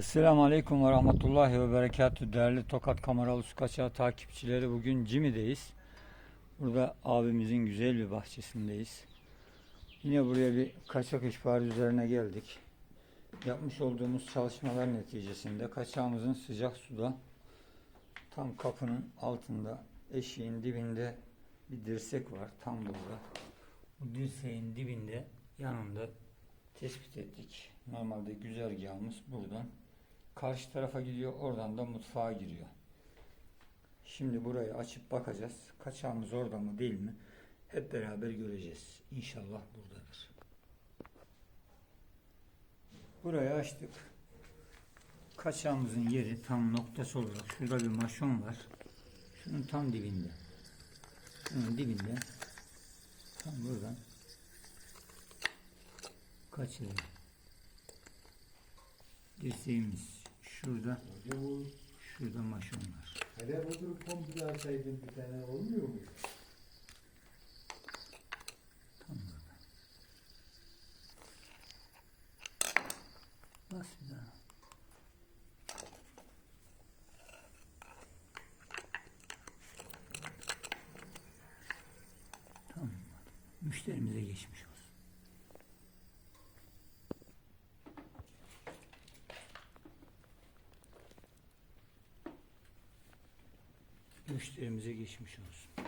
Esselamu Aleyküm ve Rahmetullahi ve Berekatü değerli Tokat Kameralı Su takipçileri bugün Cimi'deyiz. Burada abimizin güzel bir bahçesindeyiz. Yine buraya bir kaçak ihbarı üzerine geldik. Yapmış olduğumuz çalışmalar neticesinde kaçağımızın sıcak suda tam kapının altında eşiğin dibinde bir dirsek var tam burada. Bu dirseğin dibinde yanında tespit ettik. Normalde güzergahımız buradan karşı tarafa gidiyor. Oradan da mutfağa giriyor. Şimdi burayı açıp bakacağız. Kaçağımız orada mı değil mi? Hep beraber göreceğiz. İnşallah buradadır. Burayı açtık. Kaçağımızın yeri tam noktası olarak şurada bir maşon var. Şunun tam dibinde. Şunun dibinde. Tam buradan kaçırıyor. Dirseğimiz şurada. Şurada maşon var. hele oturup komple açsaydın bir tane olmuyor mu? Tam burada. Bas bir daha. Tamam. Müşterimize geçmiş olsun. Müşterimize geçmiş olsun.